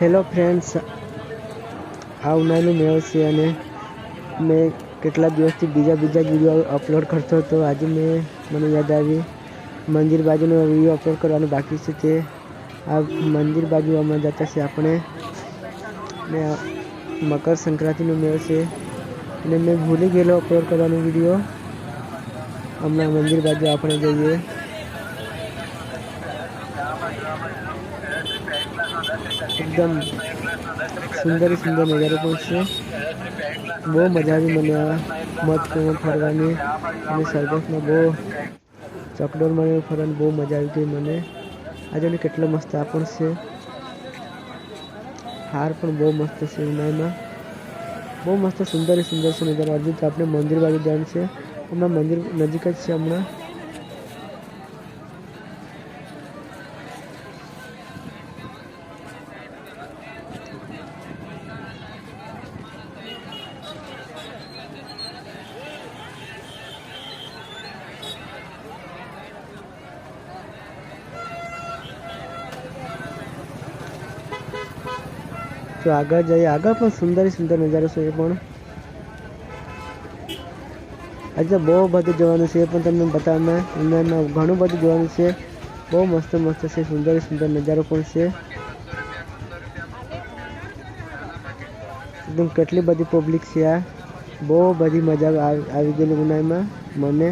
Hello friends આ ઉનાળાનું મેળો છે અને મેં કેટલા દિવસથી બીજા બીજા વીડિયો અપલોડ કરતો હતો. આજે મેં, મને યાદ આવી, મંદિર બાજુનો વીડિયો અપલોડ કરવાનું બાકી છે તે. આ મંદિર બાજુ અમે જતા છે આપણે. આ મકર સંક્રાંતિનો મેળ છે. અને મેં ભૂલી ગયેલો અપલોડ કરવાનો વીડિયો. હમણાં મંદિર બાજુ આપણે જઈએ. એકદમ સુંદર સુંદર નજારો પણ છે. બહુ મજા આવી મને આ મઠમાં ફરવાની. અને સરગસમાં બહુ ચકડોરમાં ફરવાની બહુ મજા આવી હતી મને. આજે મને કેટલો મસ્ત આ પણ છે. હાર પણ બહુ મસ્ત છે ઉનાળામાં. બહુ મસ્ત સુંદર સુંદર છે નજારો. હજુ આપણે મંદિર બાજુ જવાનું છે. હમણાં મંદિર નજીક જ છે હમણાં. તો આગળ જઈએ. આગળ પણ સુંદર સુંદર નજારો છે એ પણ. આજે બહુ બધું જોવાનું છે એ પણ તમને બતાવવામાં ઉનાળામાં ઘણું બધું જોવાનું છે. બહુ મસ્ત મસ્ત છે, સુંદર સુંદર નજારો પણ છે. એકદમ કેટલી બધી પબ્લિક છે આ. બહુ બધી મજા આવી ગયેલી ઉનાળામાં. મને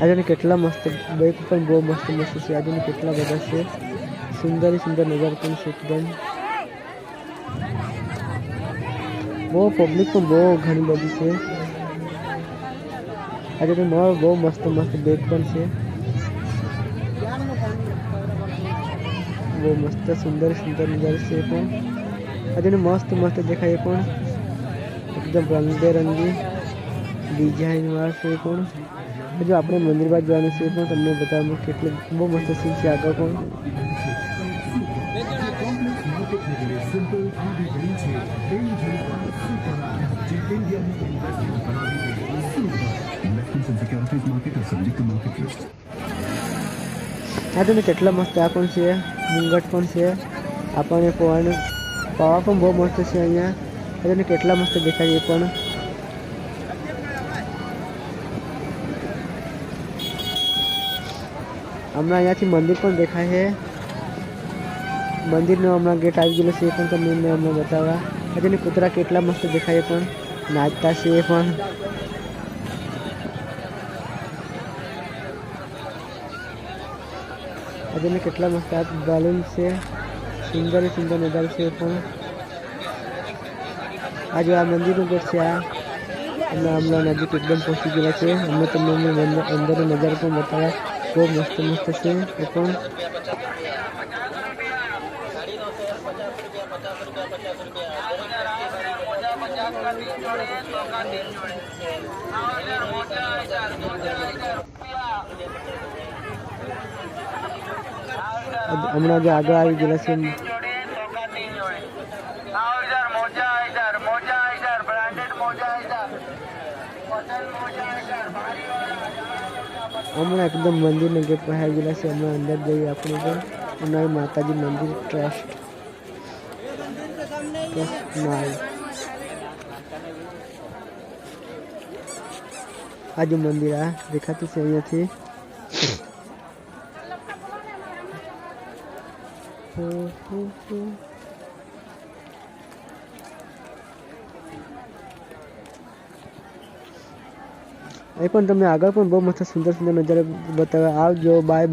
આજે કેટલા મસ્ત બાઈક પણ બહુ મસ્ત મસ્ત છે. આજે કેટલા બધા છે. સુંદર સુંદર નજારો પણ છે એકદમ. બહુ પબ્લિક પણ બહુ ઘણી બધી છે. આજે તો મારો બહુ મસ્ત મસ્ત બેગ પણ છે. બહુ મસ્ત સુંદર સુંદર નજારો છે પણ. આજે મસ્ત મસ્ત દેખાય પણ. એકદમ રંગબેરંગી ડિઝાઇન વાળા છે પણ. હજુ આપણે મંદિર બાદ જવાનું છે પણ તમને બતાવવાનું કેટલું, બહુ મસ્ત સીન છે આગળ પણ. આ તમે કેટલા મસ્ત આ પણ છે, મુંગટ પણ છે આપણને પવાનું પવા પણ બહુ મસ્ત છે અહીંયા. આ તમે કેટલા મસ્ત દેખાય એ પણ. હમણાં અહીંયાથી મંદિર પણ દેખાય છે. મંદિરનો હમણાં ગેટ આવી ગયેલો છે એ પણ તમને મેં હમણાં બતાવવા હજુ કૂતરા કેટલા મસ્ત દેખાય એ પણ. નાચતા છે એ પણ. હજુ કેટલા મસ્ત આ બાલૂન છે. સુંદર સુંદર નજારો છે પણ. આ જો આ મંદિરનું ગેટ છે આ. હમણાં હમણાં નજીક એકદમ પહોંચી ગયા છે. અમે તમને મેં અંદરનો નજારો પણ બતાવ્યા. બહુ મસ્ત મસ્ત છે એ પણ. હમણાં જે આગળ આવી ગયેલા છે હમણાં એકદમ મંદિરને ગેટ પર આવી ગયેલા છે. હમણાં અંદર જઈએ આપણે પણ હમણાં માતાજી મંદિર ટ્રસ્ટ. ટ્રસ્ટ માલ આ જો મંદિર આ દેખાતું છે અહીંયાથી. એ પણ તમને આગળ પણ બહુ મસ્ત સુંદર સુંદર નજારા બતાવે આવજો બાય